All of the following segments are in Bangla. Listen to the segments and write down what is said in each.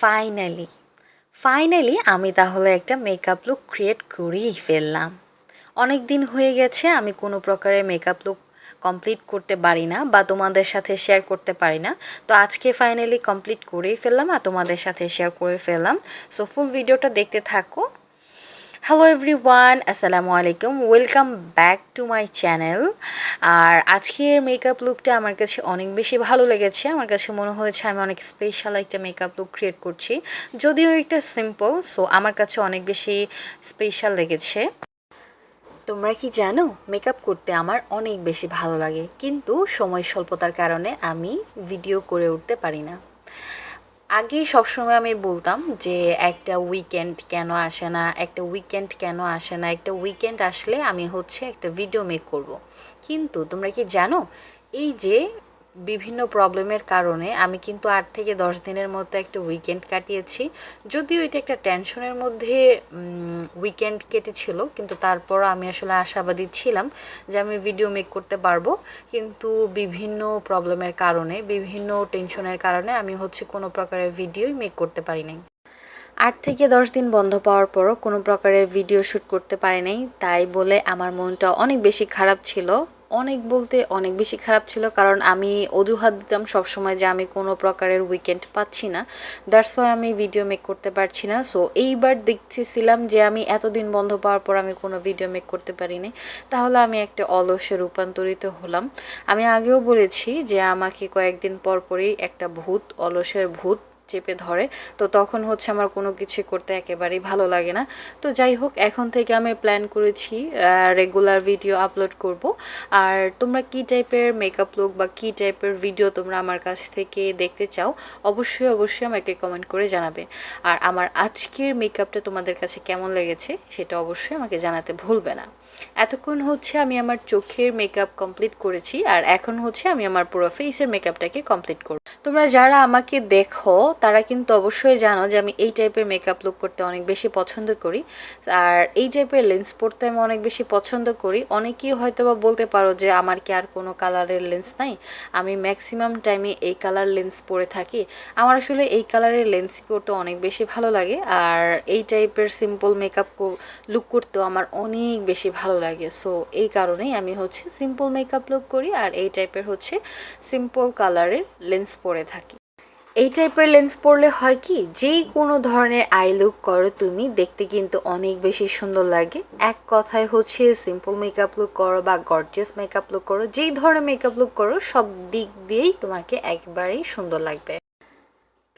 ফাইনালি ফাইনালি আমি তাহলে একটা মেকআপ লুক ক্রিয়েট করেই ফেললাম। অনেক দিন হয়ে গেছে আমি কোনো প্রকারের মেকআপ লুক কমপ্লিট করতে পারি না বা তোমাদের সাথে শেয়ার করতে পারি না। তো আজকে ফাইনালি কমপ্লিট করেই ফেললাম আর তোমাদের সাথে শেয়ার করে ফেললাম। সো ফুল ভিডিওটা দেখতে থাকো। হ্যালো এভরিওয়ান আসসালামু আলাইকুম welcome back to my channel আর আজকের মেকআপ লুকটা আমার কাছে অনেক বেশি ভালো লেগেছে। আমার কাছে মনে হয়েছে আমি অনেক স্পেশাল একটা মেকআপ লুক ক্রিয়েট করছি। যদিও এটা সিম্পল সো আমার কাছে অনেক বেশি স্পেশাল লেগেছে। তোমরা কি জানো মেকআপ করতে আমার অনেক বেশি ভালো লাগে। কিন্তু সময় স্বল্পতার কারণে আমি ভিডিও করে উঠতে পারি না। আগে সবসময় আমি বলতাম যে একটা উইকেন্ড কেন আসে না, একটা উইকেন্ড কেন আসে না, একটা উইকেন্ড আসলে আমি হচ্ছে একটা ভিডিও মেক করব। কিন্তু তোমরা কি জানো এই যে বিভিন্ন প্রবলেমের কারণে আমি কিন্তু আট থেকে দশ দিনের মতো একটা উইকেন্ড কাটিয়েছি। যদিও এটা একটা টেনশনের মধ্যে উইকেন্ড কেটেছিল, কিন্তু তারপর আমি আসলে আশাবাদী ছিলাম যে আমি ভিডিও মেক করতে পারব। কিন্তু বিভিন্ন প্রবলেমের কারণে, বিভিন্ন টেনশনের কারণে আমি হচ্ছে কোনো প্রকারের ভিডিওই মেক করতে পারি নাই। আট থেকে দশ দিন বন্ধ পাওয়ার পরও কোনো প্রকারের ভিডিও শ্যুট করতে পারি নাই। তাই বলে আমার মনটা অনেক বেশি খারাপ ছিল। অনেক বলতে অনেক বেশি খারাপ ছিল, কারণ আমি অজুহাত দিতাম সবসময় যে আমি কোনো প্রকারের উইকেন্ড পাচ্ছি না। দ্যাটস ওয়াই আমি ভিডিও মেক করতে পারছি না। সো এইবার দেখতেছিলাম যে আমি এতদিন বন্ধ পাওয়ার পর আমি কোনো ভিডিও মেক করতে পারিনি। তাহলে আমি একটা অলসে রূপান্তরিত হলাম। আমি আগেও বলেছি যে আমাকে কয়েকদিন পর পরই একটা ভূত, অলসের ভূত চেপে ধরে। তো তখন হচ্ছে আমার কোনো কিছু করতে একেবারেই ভালো লাগে না। তো যাই হোক, এখন থেকে আমি প্ল্যান করেছি রেগুলার ভিডিও আপলোড করব। আর তোমরা কি টাইপের মেকআপ লুক বা কি টাইপের ভিডিও তোমরা আমার কাছ থেকে দেখতে চাও, অবশ্যই অবশ্যই আমাকে কমেন্ট করে জানাবে। আর আমার আজকের মেকআপটা তোমাদের কাছে কেমন লেগেছে, সেটা অবশ্যই আমাকে জানাতে ভুলবে না। এতক্ষণ হচ্ছে আমি আমার চোখের মেকআপ কমপ্লিট করেছি, আর এখন হচ্ছে আমি আমার পুরো ফেসের মেকআপটাকে কমপ্লিট করব। তোমরা যারা আমাকে দেখো তারা কিন্তু অবশ্যই জানো যে আমি এই টাইপের মেকআপ লুক করতে অনেক বেশি পছন্দ করি। আর এই টাইপের লেন্স পরতে আমি অনেক বেশি পছন্দ করি। অনেকেই হয়তো বা বলতে পারো যে আমার কি আর কোনো কালারের লেন্স নাই। আমি ম্যাক্সিমাম টাইমে এই কালার লেন্স পরে থাকি। আমার আসলে এই কালারের লেন্স পরতে অনেক বেশি ভালো লাগে। আর এই টাইপের সিম্পল মেকআপ লুক করতেও আমার অনেক বেশি ভালো লাগে। সো এই কারণেই আমি হচ্ছে সিম্পল মেকআপ লুক করি। আর এই টাইপের হচ্ছে সিম্পল কালারের লেন্স পরে থাকি। এই টাইপের লেন্স পরলে হয় কি? যেই কোনো ধরনের আই লুক করো তুমি, দেখতে কিন্তু অনেক বেশি সুন্দর লাগে। এক কথায় হচ্ছে সিম্পল মেকআপ লুক করো বা গর্জিয়াস মেকআপ লুক করো, যেই ধরনের মেকআপ লুক করো, সব দিক দিয়েই তোমাকে একবারেই সুন্দর লাগবে।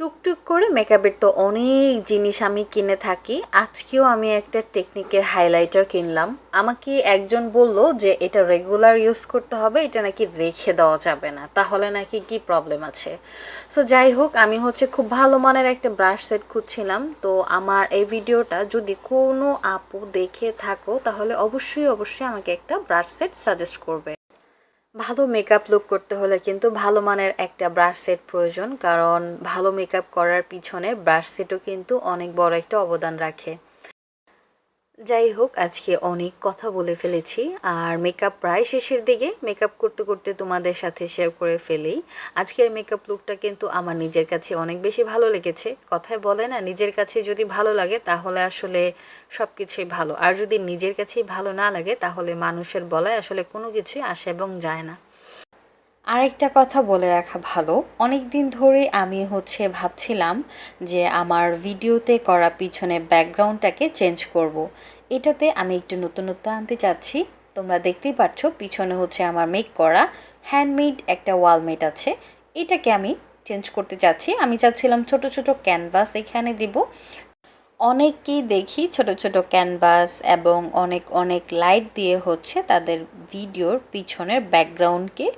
টুকটুক করে মেকআপের তো অনেক জিনিস আমি কিনে থাকি। আজকেও আমি একটা টেকনিকের হাইলাইটার কিনলাম। আমাকে একজন বলল যে, এটা রেগুলার ইউজ করতে হবে, এটা নাকি রেখে দেওয়া যাবে না। তাহলে নাকি কি প্রবলেম আছে? সো যাই হোক, আমি হচ্ছে খুব ভালো মানের একটা ব্রাশ সেট খুঁজছিলাম। তো আমার এই ভিডিওটা যদি কোনো আপু দেখে থাকো, তাহলে অবশ্যই অবশ্যই আমাকে একটা ব্রাশ সেট সাজেস্ট করবে। ভালো মেকআপ লুক করতে হলে কিন্তু ভালো মানের একটা ব্রাশ সেট প্রয়োজন, কারণ ভালো মেকআপ করার পিছনে ব্রাশ সেটও কিন্তু অনেক বড় একটা অবদান রাখে। যাই হোক, আজকে অনেক কথা বলে ফেলেছি আর মেকআপ প্রায় শেষের দিকে। মেকআপ করতে করতে তোমাদের সাথে শেয়ার করে ফেলেই। আজকের মেকআপ লুকটা কিন্তু আমার নিজের কাছে অনেক বেশি ভালো লেগেছে। কথায় বলে না, নিজের কাছে যদি ভালো লাগে তাহলে আসলে সব কিছুই ভালো। আর যদি নিজের কাছেই ভালো না লাগে তাহলে মানুষের বলায় আসলে কোনো কিছুই আসে এবং যায় না। আরেকটা কথা বলে রাখা ভালো। অনেক দিন ধরে আমি হচ্ছে ভাবছিলাম যে আমার ভিডিওতে করা পিছনে ব্যাকগ্রাউন্ডটাকে চেঞ্জ করব। এটাতে আমি একটু নতুনত্ব আনতে চাচ্ছি। তোমরা দেখতেই পাচ্ছ পিছনে হচ্ছে আমার মেক করা হ্যান্ডমেড একটা ওয়ালমেট আছে। এটাকে আমি চেঞ্জ করতে চাচ্ছি। আমি চাচ্ছিলাম ছোট ছোট ক্যানভাস এখানে দিব। অনেককেই দেখি ছোট ছোট ক্যানভাস এবং অনেক অনেক লাইট দিয়ে হচ্ছে তাদের ভিডিওর পিছনের ব্যাকগ্রাউন্ডকে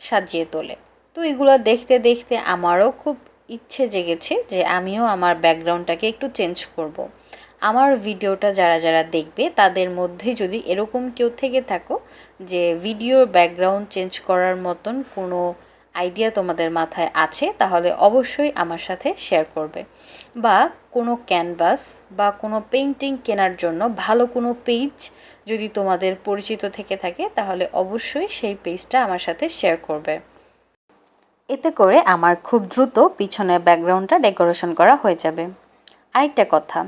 সাজিয়ে তোলে তো এগুলো দেখতে দেখতে আমারও খুব ইচ্ছে জেগেছে যে আমিও আমার ব্যাকগ্রাউন্ডটাকে একটু চেঞ্জ করব। আমার ভিডিওটা যারা যারা দেখবে, তাদের মধ্যে যদি এরকম কেউ থেকে থাকো যে ভিডিওর ব্যাকগ্রাউন্ড চেঞ্জ করার মতন কোনো আইডিয়া তোমাদের মাথায় আছে, তাহলে অবশ্যই আমার সাথে শেয়ার করবে। বা কোনো ক্যানভাস বা কোনো পেন্টিং কেনার জন্য ভালো কোনো পেজ যদি তোমাদের পরিচিত থেকে থাকে, তাহলে অবশ্যই সেই পেজটা আমার সাথে শেয়ার করবে। এতে করে আমার খুব দ্রুত পিছনের ব্যাকগ্রাউন্ডটা ডেকোরেশন করা হয়ে যাবে। আরেকটা কথা,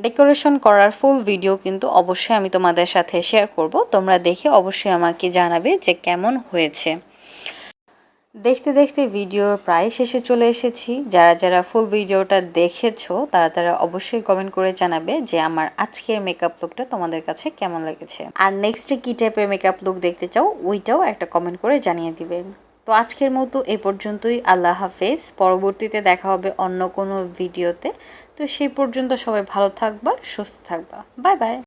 ডেকোরেশন করার ফুল ভিডিও কিন্তু অবশ্যই আমি তোমাদের সাথে শেয়ার করব। তোমরা দেখে অবশ্যই আমাকে জানাবে যে কেমন হয়েছে। দেখতে দেখতে ভিডিও প্রায় শেষে চলে এসেছি। যারা যারা ফুল ভিডিওটা দেখেছ, তারা তারা অবশ্যই কমেন্ট করে জানাবে যে আমার আজকের মেকআপ লুকটা তোমাদের কাছে কেমন লেগেছে। আর নেক্সটে কী টাইপের মেকআপ লুক দেখতে চাও, ওইটাও একটা কমেন্ট করে জানিয়ে দিবে। তো আজকের মতো এ পর্যন্তই, আল্লাহ হাফেজ। পরবর্তীতে দেখা হবে অন্য কোনো ভিডিওতে। তো সেই পর্যন্ত সবাই ভালো থাকবা, সুস্থ থাকবা। Bye bye